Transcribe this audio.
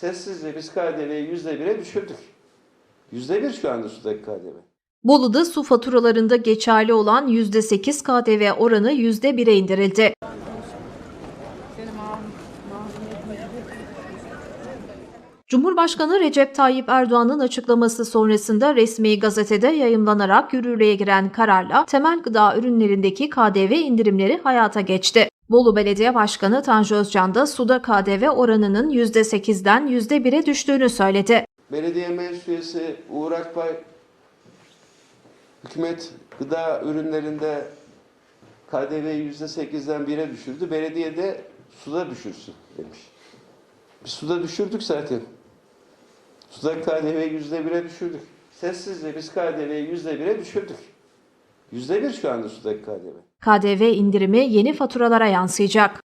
Sessizce biz KDV'yi yüzde bire düşürdük. Yüzde bir şu anda sudaki KDV. Bolu'da su faturalarında geçerli olan %8 KDV oranı %1'e indirildi. Cumhurbaşkanı Recep Tayyip Erdoğan'ın açıklaması sonrasında resmi gazetede yayımlanarak yürürlüğe giren kararla temel gıda ürünlerindeki KDV indirimleri hayata geçti. Bolu Belediye Başkanı Tanju Özcan da suda KDV oranının %8'den %1'e düştüğünü söyledi. Belediye meclis üyesi Uğur Akbay, hükümet gıda ürünlerinde yüzde sekizden bire düşürdü. Belediye de suda düşürsün demiş. Biz suda düşürdük zaten. Suda yüzde bire düşürdük. Sessizce biz KDV'yi yüzde bire düşürdük. Yüzde bir şu anda sudaki KDV. KDV indirimi yeni faturalara yansıyacak.